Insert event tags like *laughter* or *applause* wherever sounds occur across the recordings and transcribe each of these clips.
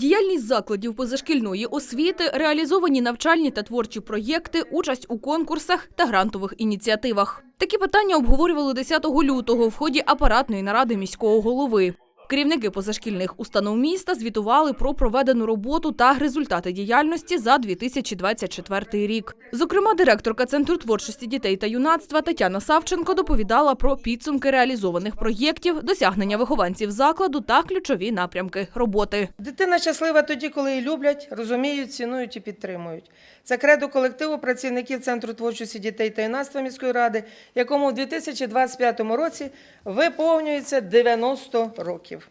Діяльність закладів позашкільної освіти, реалізовані навчальні та творчі проєкти, участь у конкурсах та грантових ініціативах. Такі питання обговорювали 10 лютого в ході апаратної наради міського голови. Керівники позашкільних установ міста звітували про проведену роботу та результати діяльності за 2024 рік. Зокрема, директорка Центру творчості дітей та юнацтва Тетяна Савченко доповідала про підсумки реалізованих проєктів, досягнення вихованців закладу та ключові напрямки роботи. Дитина щаслива тоді, коли її люблять, розуміють, цінують і підтримують. Це кредо колективу працівників Центру творчості дітей та юнацтва міської ради, якому в 2025 році виповнюється 90 років.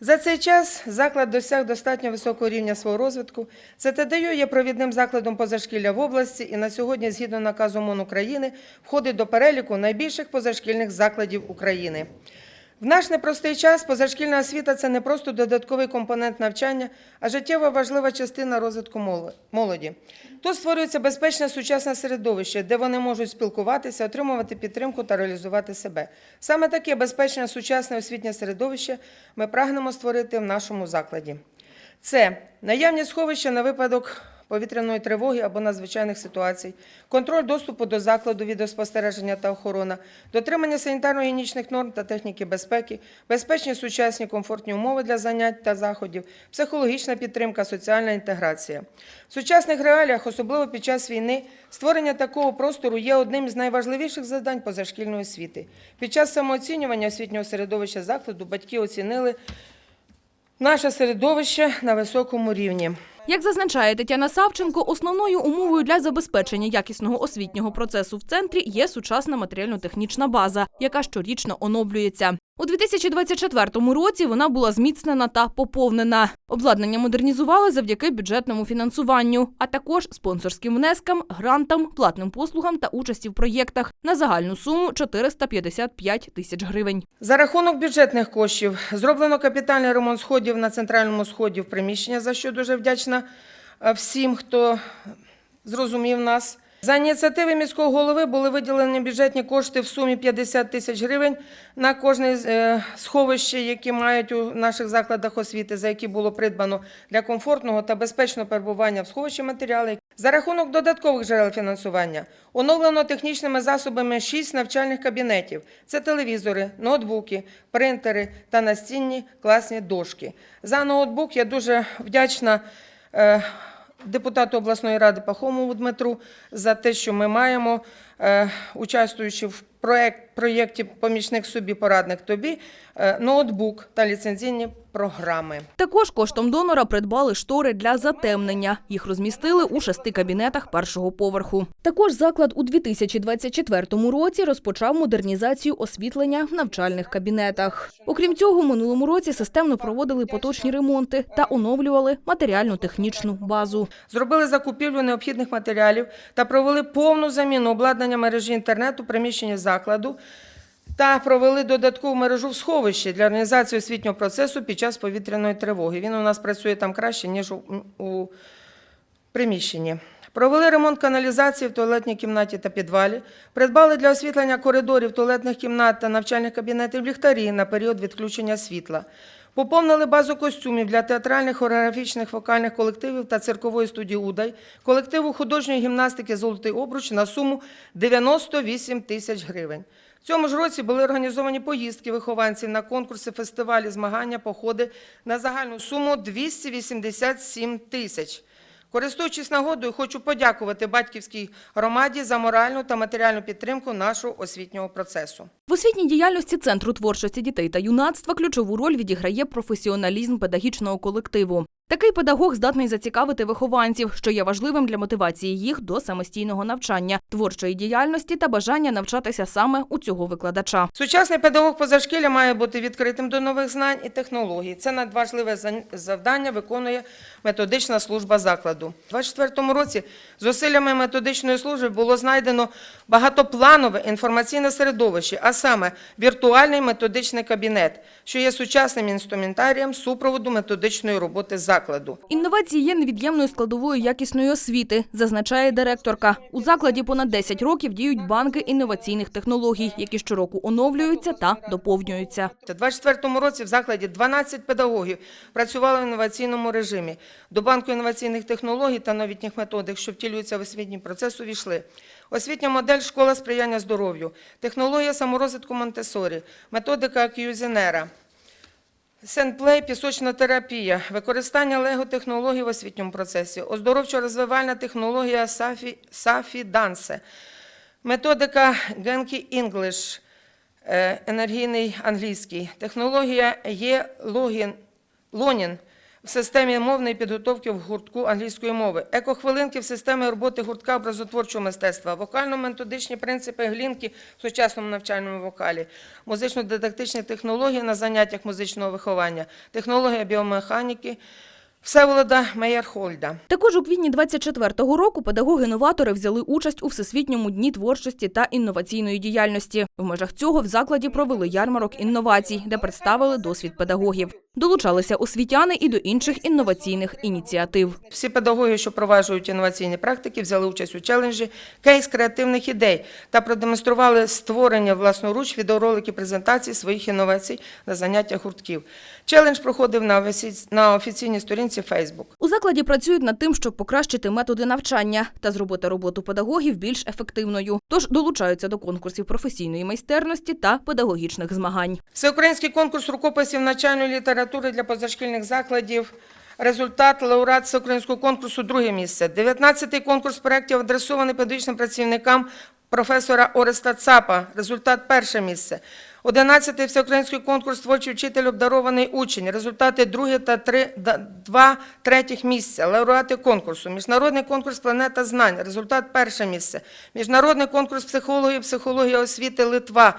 За цей час заклад досяг достатньо високого рівня свого розвитку. ЦТДЮ є провідним закладом позашкілля в області і на сьогодні, згідно наказу МОН України, входить до переліку найбільших позашкільних закладів України. В наш непростий час позашкільна освіта це не просто додатковий компонент навчання, а життєво важлива частина розвитку молоді. Тут створюється безпечне сучасне середовище, де вони можуть спілкуватися, отримувати підтримку та реалізувати себе. Саме таке безпечне сучасне освітнє середовище ми прагнемо створити в нашому закладі. Це наявність сховища на випадок повітряної тривоги або надзвичайних ситуацій, контроль доступу до закладу, відеоспостереження та охорона, дотримання санітарно-гігієнічних норм та техніки безпеки, безпечні сучасні комфортні умови для занять та заходів, психологічна підтримка, соціальна інтеграція. В сучасних реаліях, особливо під час війни, створення такого простору є одним з найважливіших завдань позашкільної освіти. Під час самооцінювання освітнього середовища закладу батьки оцінили наше середовище на високому рівні. Як зазначає Тетяна Савченко, основною умовою для забезпечення якісного освітнього процесу в центрі є сучасна матеріально-технічна база, яка щорічно оновлюється. У 2024 році вона була зміцнена та поповнена. Обладнання модернізували завдяки бюджетному фінансуванню, а також спонсорським внескам, грантам, платним послугам та участі в проєктах на загальну суму 455 тисяч гривень. За рахунок бюджетних коштів зроблено капітальний ремонт сходів на центральному сході в приміщення, за що дуже вдячна е, всім, хто зрозумів нас. За ініціативи міського голови були виділені бюджетні кошти в сумі 50 тисяч гривень на кожне е, сховище, які мають у наших закладах освіти, за які було придбано для комфортного та безпечного перебування в сховищі матеріали. За рахунок додаткових джерел фінансування оновлено технічними засобами 6 навчальних кабінетів. Це телевізори, ноутбуки, принтери та настінні класні дошки. За ноутбук я дуже вдячна е, депутату обласної ради Пахомову Дмитру за те, що ми маємо, е, участвуючи в проект, проєкті Помічник собі, порадник тобі, е, ноутбук та ліцензійні програми. Також коштом донора придбали штори для затемнення. Їх розмістили у шести кабінетах першого поверху. Також заклад у 2024 році розпочав модернізацію освітлення в навчальних кабінетах. Окрім цього, минулому році системно проводили поточні ремонти та оновлювали матеріально-технічну базу. Зробили закупівлю необхідних матеріалів та провели повну заміну обладнання мережі інтернету приміщення закладу та провели додаткову мережу в сховищі для організації освітнього процесу під час повітряної тривоги. Він у нас працює там краще, ніж у, приміщенні. Провели ремонт каналізації в туалетній кімнаті та підвалі, придбали для освітлення коридорів, туалетних кімнат та навчальних кабінетів ліхтарі на період відключення світла. Поповнили базу костюмів для театральних, хореографічних, вокальних колективів та циркової студії «Удай», колективу художньої гімнастики «Золотий обруч» на суму 98 тисяч гривень. В цьому ж році були організовані поїздки вихованців на конкурси, фестивалі, змагання, походи на загальну суму 287 тисяч. Користуючись нагодою, хочу подякувати батьківській громаді за моральну та матеріальну підтримку нашого освітнього процесу. В освітній діяльності Центру творчості дітей та юнацтва ключову роль відіграє професіоналізм педагогічного колективу. Такий педагог здатний зацікавити вихованців, що є важливим для мотивації їх до самостійного навчання, творчої діяльності та бажання навчатися саме у цього викладача. Сучасний педагог позашкілля має бути відкритим до нових знань і технологій. Це надважливе завдання виконує методична служба закладу. У 2024 році зусиллями методичної служби було знайдено багатопланове інформаційне середовище, а саме віртуальний методичний кабінет, що є сучасним інструментарієм супроводу методичної роботи закладу. Закладу. Інновації є невід'ємною складовою якісної освіти, зазначає директорка. У закладі понад 10 років діють банки інноваційних технологій, які щороку оновлюються та доповнюються. У 2024 році в закладі 12 педагогів працювали в інноваційному режимі. До банку інноваційних технологій та новітніх методик, що втілюються в освітній процес, увійшли освітня модель школа сприяння здоров'ю, технологія саморозвитку Монтесорі, методика К'юзенера, Сенплей, пісочна терапія, використання лего-технологій в освітньому процесі, оздоровчо-розвивальна технологія Сафі, Дансе, методика Генкі Інглиш, енергійний англійський, технологія є Лонін в системі мовної підготовки в гуртку англійської мови, екохвилинки в системі роботи гуртка образотворчого мистецтва, вокально-методичні принципи глінки в сучасному навчальному вокалі, музично-дидактичні технології на заняттях музичного виховання, технологія біомеханіки Всеволода Мейерхольда. Також у квітні 24-го року педагоги-новатори взяли участь у Всесвітньому дні творчості та інноваційної діяльності. В межах цього в закладі провели ярмарок інновацій, де представили досвід педагогів. Долучалися освітяни і до інших інноваційних ініціатив. Всі педагоги, що проваджують інноваційні практики, взяли участь у челенджі кейс креативних ідей та продемонстрували створення власноруч відеороликів презентації своїх інновацій на заняттях гуртків. Челендж проходив на офіці- на офіційній сторінці Facebook. У закладі працюють над тим, щоб покращити методи навчання та зробити роботу педагогів більш ефективною. Тож долучаються до конкурсів професійної майстерності та педагогічних змагань. Всеукраїнський конкурс рукописів навчальної літератури для позашкільних закладів. Результат лауреат всеукраїнського конкурсу друге місце. 19-й конкурс проєктів адресований педагогічним працівникам професора Ореста Цапа. Результат перше місце. 11-й всеукраїнський конкурс творчий вчитель обдарований учень. Результати друге та три, два третіх місця. Лауреати конкурсу. Міжнародний конкурс Планета знань. Результат перше місце. Міжнародний конкурс психології, психологія освіти Литва.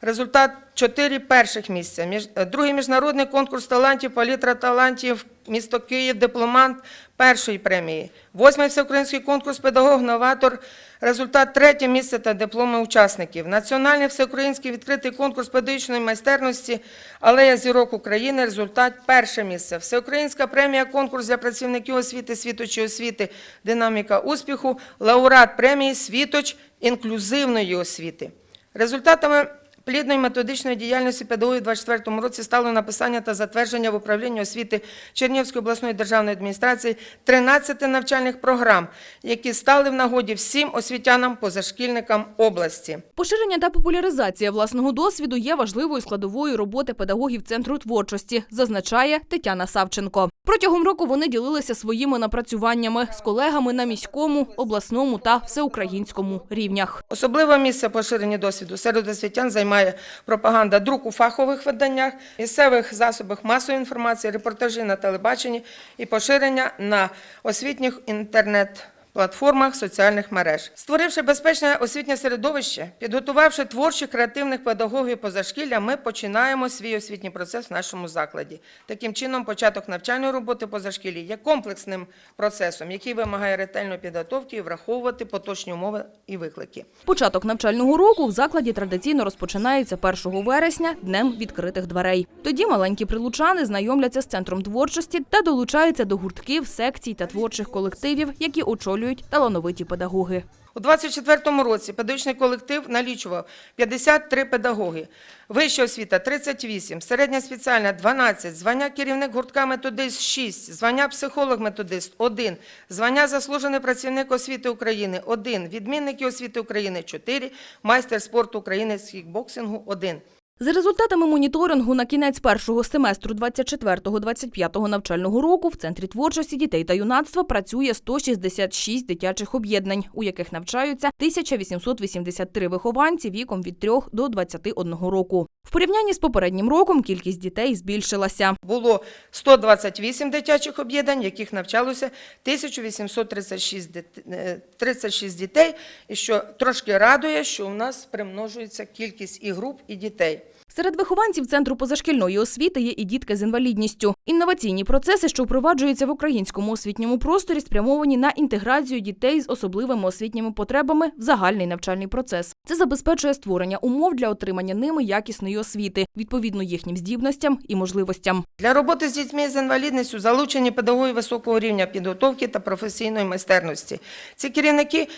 Результат чотири перших місця. Е, другий міжнародний конкурс талантів, палітра талантів, місто Київ, дипломант першої премії. Восьмий всеукраїнський конкурс педагог-новатор. Результат третє місце та дипломи учасників. Національний всеукраїнський відкритий конкурс педагогічної майстерності Алея зірок України. Результат перше місце. Всеукраїнська премія конкурс для працівників освіти, світочі освіти, динаміка успіху. Лауреат премії Світоч інклюзивної освіти. Результатами плідної методичної діяльності педагогів у 2024 році стало написання та затвердження в управлінні освіти Чернігівської обласної державної адміністрації 13 навчальних програм, які стали в нагоді всім освітянам, позашкільникам області. Поширення та популяризація власного досвіду є важливою складовою роботи педагогів центру творчості, зазначає Тетяна Савченко. Протягом року вони ділилися своїми напрацюваннями з колегами на міському, обласному та всеукраїнському рівнях. Особливе місце поширення досвіду серед освітян займає пропаганда друк у фахових виданнях, місцевих засобах масової інформації, репортажі на телебаченні і поширення на освітніх інтернет. Платформах соціальних мереж, створивши безпечне освітнє середовище, підготувавши творчих креативних педагогів позашкілля, ми починаємо свій освітній процес в нашому закладі. Таким чином, початок навчальної роботи позашкіллі є комплексним процесом, який вимагає ретельної підготовки і враховувати поточні умови і виклики. Початок навчального року в закладі традиційно розпочинається 1 вересня днем відкритих дверей. Тоді маленькі прилучани знайомляться з центром творчості та долучаються до гуртків, секцій та творчих колективів, які очолюють талановиті педагоги. У 24-му році педагогічний колектив налічував 53 педагоги, вища освіта – 38, середня спеціальна – 12, звання керівник гуртка методист – 6, звання психолог-методист – 1, звання заслужений працівник освіти України – 1, відмінники освіти України – 4, майстер спорту України з кікбоксингу – 1. За результатами моніторингу на кінець першого семестру 24-25 навчального року в центрі творчості дітей та юнацтва працює 166 дитячих об'єднань, у яких навчаються 1883 вихованці віком від 3 до 21 року. В порівнянні з попереднім роком кількість дітей збільшилася. Було 128 дитячих об'єднань, яких навчалося 1836 дит- е, 36 дітей, і що трошки радує, що у нас примножується кількість і груп, і дітей. Серед вихованців центру позашкільної освіти є і дітки з інвалідністю. Інноваційні процеси, що впроваджуються в українському освітньому просторі, спрямовані на інтеграцію дітей з особливими освітніми потребами в загальний навчальний процес. Це забезпечує створення умов для отримання ними якісної освіти, відповідно їхнім здібностям і можливостям. Для роботи з дітьми з інвалідністю залучені педагоги високого рівня підготовки та професійної майстерності. Ці керівники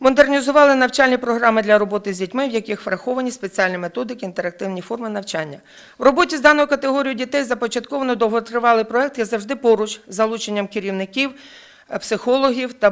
модернізували навчальні програми для роботи з дітьми, в яких враховані спеціальні методики, інтерактивні форми навчання. В роботі з даною категорією дітей започатковано довготривалий проект «Я завжди поруч з залученням керівників, е, психологів та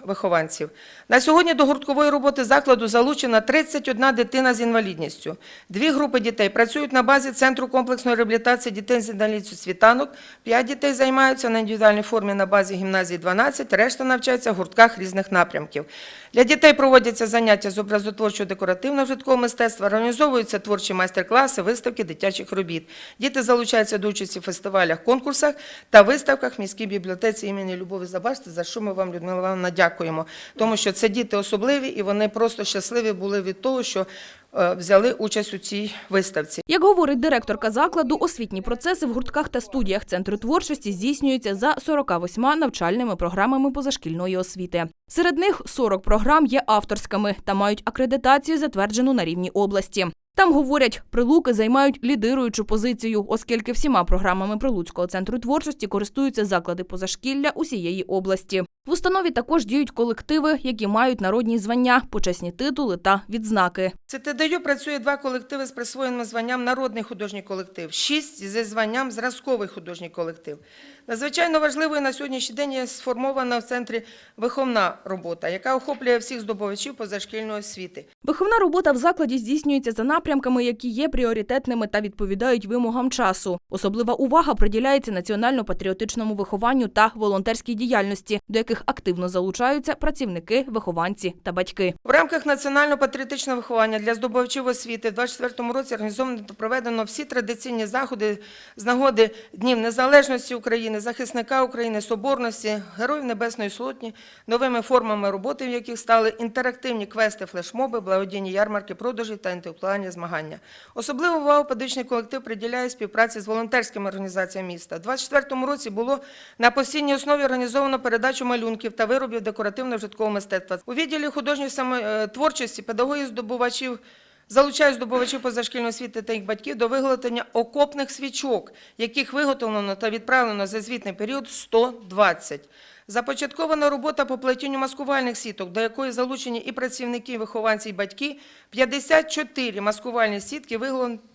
батьків-вихованців. На сьогодні до гурткової роботи закладу залучена 31 дитина з інвалідністю. Дві групи дітей працюють на базі Центру комплексної реабілітації дітей з інвалідністю «Світанок», п'ять дітей займаються на індивідуальній формі на базі гімназії 12, решта навчаються в гуртках різних напрямків. Для дітей проводяться заняття з образотворчого декоративного житлового мистецтва, організовуються творчі майстер-класи, виставки дитячих робіт. Діти залучаються до участі в фестивалях, конкурсах та виставках в міській бібліотеці імені Любові Забашти, за що ми вам, Людмила Івановна, дякуємо. Тому що це діти особливі і вони просто щасливі були від того, що е, взяли участь у цій виставці. Як говорить директорка закладу, освітні процеси в гуртках та студіях центру творчості здійснюються за 48 навчальними програмами позашкільної освіти. Серед них 40 програм є авторськими та мають акредитацію, затверджену на рівні області. Там говорять, прилуки займають лідируючу позицію, оскільки всіма програмами Прилуцького центру творчості користуються заклади позашкілля усієї області. В установі також діють колективи, які мають народні звання, почесні титули та відзнаки. ЦТДЮ працює два колективи з присвоєним званням Народний художній колектив, шість зі званням Зразковий художній колектив. Надзвичайно важливою на сьогоднішній день є сформована в центрі виховна робота, яка охоплює всіх здобувачів позашкільної освіти. Виховна робота в закладі здійснюється за напрямками, які є пріоритетними та відповідають вимогам часу. Особлива увага приділяється національно-патріотичному вихованню та волонтерській діяльності, до яких активно залучаються працівники, вихованці та батьки. В рамках національно-патріотичного виховання для здобувачів освіти в 2024 році організовано та проведено всі традиційні заходи з нагоди Днів Незалежності України, захисника України, Соборності, Героїв Небесної Сотні, новими формами роботи, в яких стали інтерактивні квести, флешмоби, благодійні ярмарки, продажі та інтелектуальні змагання. Особливу увагу педагогічний колектив приділяє співпраці з волонтерськими організаціями міста. У 2024 році було на постійній основі організовано передачу малюнків та виробів декоративно-житкового мистецтва. У відділі художньої самотворчості педагогів здобувачів залучають здобувачів позашкільної освіти та їх батьків до виготовлення окопних свічок, яких виготовлено та відправлено за звітний період 120. Започаткована робота по плетінню маскувальних сіток, до якої залучені і працівники, і вихованці, і батьки. 54 маскувальні сітки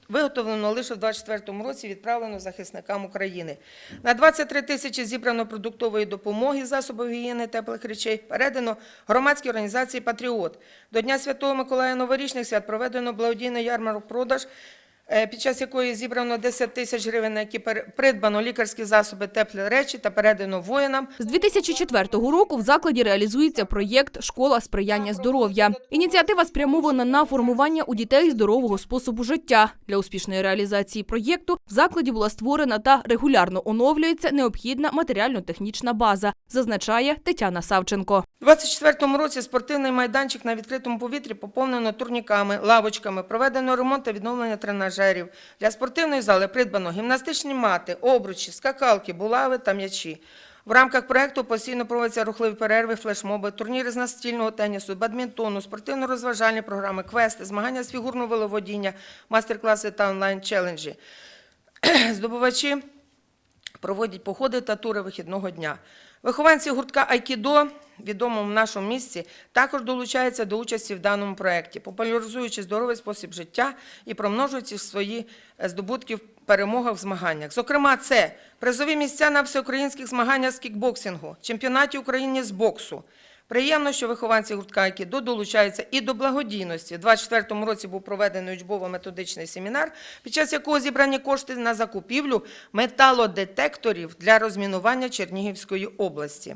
виготовлено лише в 2024 році, відправлено захисникам України. На 23 тисячі зібрано продуктової допомоги, засобів гігієни теплих речей, передано громадській організації «Патріот». До Дня Святого Миколая Новорічних свят проведено благодійний ярмарок продаж, під час якої зібрано 10 тисяч гривень, на які придбано лікарські засоби, теплі речі та передано воїнам. З 2004 року в закладі реалізується проєкт Школа сприяння здоров'я. Ініціатива спрямована на формування у дітей здорового способу життя. Для успішної реалізації проєкту в закладі була створена та регулярно оновлюється необхідна матеріально-технічна база, зазначає Тетяна Савченко. У 2024 році спортивний майданчик на відкритому повітрі поповнено турніками, лавочками, проведено ремонт та відновлення тренажерів. Для спортивної зали придбано гімнастичні мати, обручі, скакалки, булави та м'ячі. В рамках проекту постійно проводяться рухливі перерви, флешмоби, турніри з настільного тенісу, бадмінтону, спортивно-розважальні програми, квести, змагання з фігурного веловодіння, майстер-класи та онлайн-челенджі. *clears throat* Здобувачі проводять походи та тури вихідного дня. Вихованці гуртка Айкідо, відомому в нашому місті, також долучаються до участі в даному проєкті, популяризуючи здоровий спосіб життя і промножуючи свої е, здобутки в перемогах в змаганнях. Зокрема, це призові місця на всеукраїнських змаганнях з кікбоксингу, чемпіонаті України з боксу. Приємно, що вихованці гуртка Айкідо долучаються і до благодійності. У 2024 році був проведений учбово-методичний семінар, під час якого зібрані кошти на закупівлю металодетекторів для розмінування Чернігівської області.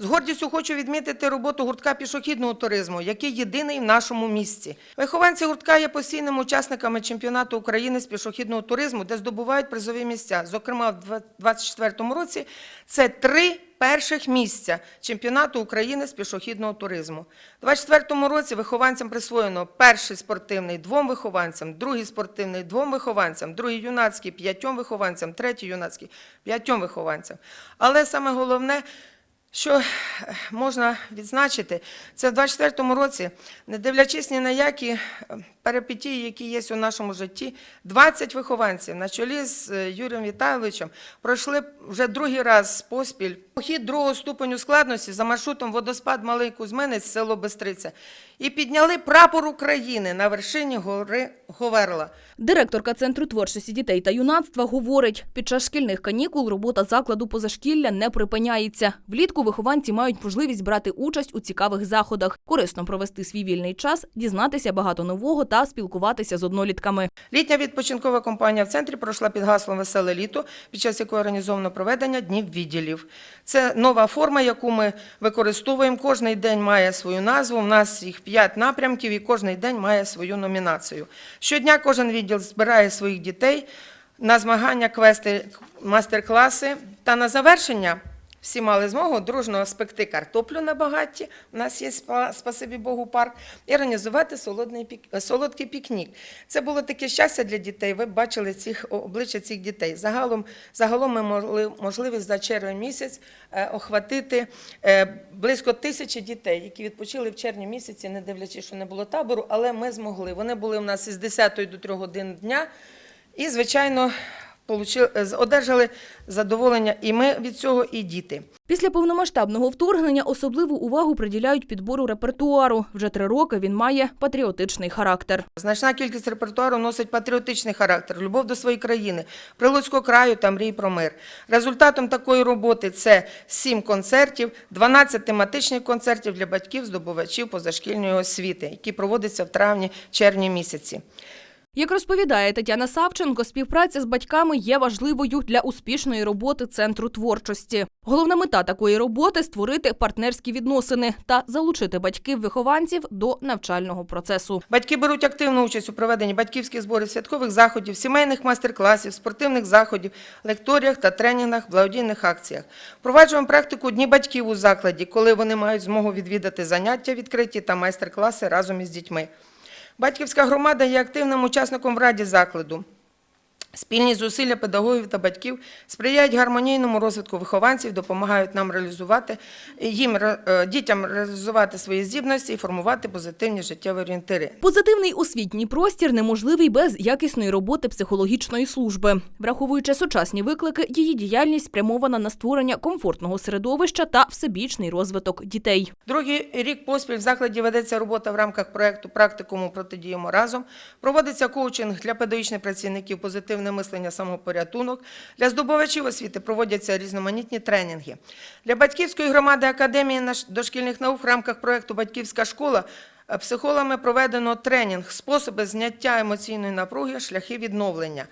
З гордістю хочу відмітити роботу гуртка пішохідного туризму, який єдиний в нашому місті. Вихованці гуртка є постійними учасниками чемпіонату України з пішохідного туризму, де здобувають призові місця. Зокрема, в 2024 році це три перших місця чемпіонату України з пішохідного туризму. У 2024 році вихованцям присвоєно перший спортивний двом вихованцям, другий спортивний двом вихованцям, другий юнацький п'ятьом вихованцям, третій юнацький п'ятьом вихованцям. Але саме головне, що е, можна відзначити, це в 24-му році, не дивлячись ні на які е, перипетії, які є у нашому житті, 20 вихованців на чолі з е, Юрієм Вітайловичем пройшли вже другий раз поспіль похід другого ступеню складності за маршрутом водоспад Малий Кузьминець, село Бестриця, і підняли прапор України на вершині гори Говерла. Директорка Центру творчості дітей та юнацтва говорить, під час шкільних канікул робота закладу позашкілля не припиняється. Влітку вихованці мають можливість брати участь у цікавих заходах, корисно провести свій вільний час, дізнатися багато нового та спілкуватися з однолітками. Літня відпочинкова компанія в центрі пройшла під гаслом Веселе літо, під час якої організовано проведення днів відділів. Це нова форма, яку ми використовуємо. Кожний день має свою назву. У нас їх п'ять напрямків, і кожний день має свою номінацію. Щодня кожен відділ збирає своїх дітей на змагання, квести, мастер-класи та на завершення. Всі мали змогу дружно спекти картоплю на багатті. У нас є спасибі Богу парк, і організувати солодний е, солодкий пікнік. Це було таке щастя для дітей. Ви бачили цих обличчя цих дітей. Загалом, загалом ми мали можливість за червень місяць е, охватити е, близько тисячі дітей, які відпочили в червні місяці, не дивлячись, що не було табору, але ми змогли. Вони були у нас із 10 до 3 годин дня. І, звичайно, одержали задоволення і ми від цього, і діти. Після повномасштабного вторгнення особливу увагу приділяють підбору репертуару. Вже три роки він має патріотичний характер. Значна кількість репертуару носить патріотичний характер, любов до своєї країни, прилуцького краю та мрій про мир. Результатом такої роботи це сім концертів, 12 тематичних концертів для батьків здобувачів позашкільної освіти, які проводяться в травні-червні місяці. Як розповідає Тетяна Савченко, співпраця з батьками є важливою для успішної роботи центру творчості. Головна мета такої роботи створити партнерські відносини та залучити батьків-вихованців до навчального процесу. Батьки беруть активну участь у проведенні батьківських зборів, святкових заходів, сімейних майстер-класів, спортивних заходів, лекторіях та тренінгах, благодійних акціях. Впроваджуємо практику Дні батьків у закладі, коли вони мають змогу відвідати заняття відкриті та майстер-класи разом із дітьми. Батьківська громада є активним учасником в раді закладу. Спільні зусилля педагогів та батьків сприяють гармонійному розвитку вихованців, допомагають нам реалізувати їм е, дітям реалізувати свої здібності і формувати позитивні життєві орієнтири. Позитивний освітній простір неможливий без якісної роботи психологічної служби. Враховуючи сучасні виклики, її діяльність спрямована на створення комфортного середовища та всебічний розвиток дітей. Другий рік поспіль в закладі ведеться робота в рамках проєкту «Практикуму протидіємо разом». Проводиться коучинг для педагогічних працівників позитивне мислення, самопорятунок. Для здобувачів освіти проводяться різноманітні тренінги. Для батьківської громади Академії дошкільних наук в рамках проєкту «Батьківська школа» психолами психологами проведено тренінг «Способи зняття емоційної напруги, шляхи відновлення».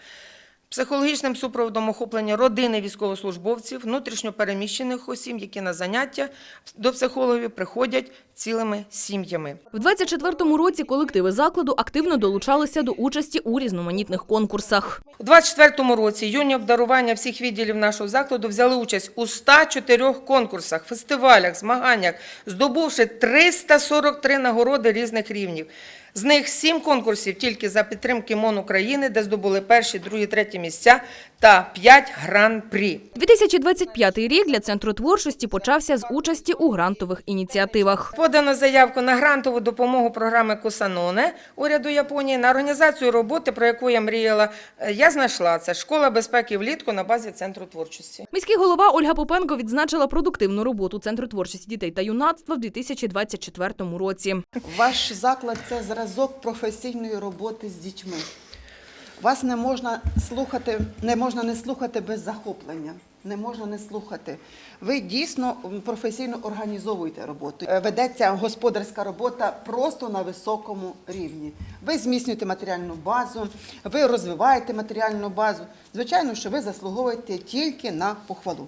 Психологічним супроводом охоплення родини військовослужбовців, внутрішньопереміщених осіб, які на заняття до психологів приходять цілими сім'ями. В 24-му році колективи закладу активно долучалися до участі у різноманітних конкурсах. У 24 році юні обдарування всіх відділів нашого закладу взяли участь у 104 конкурсах, фестивалях, змаганнях, здобувши 343 нагороди різних рівнів. З них сім конкурсів тільки за підтримки МОН України, де здобули перші, другі, треті місця, та 5 гран-прі. 2025 рік для центру творчості почався з участі у грантових ініціативах. Подано заявку на грантову допомогу програми Кусаноне уряду Японії на організацію роботи, про яку я мріяла. Е, Я знайшла це школа безпеки влітку на базі центру творчості. Міський голова Ольга Попенко відзначила продуктивну роботу центру творчості дітей та юнацтва в 2024 році. Ваш заклад це зразок професійної роботи з дітьми. Вас не можна слухати, не можна не слухати без захоплення. Не можна не слухати. Ви дійсно професійно організовуєте роботу. Е, Ведеться господарська робота просто на високому рівні. Ви зміцнюєте матеріальну базу, ви розвиваєте матеріальну базу. Звичайно, що ви заслуговуєте тільки на похвалу.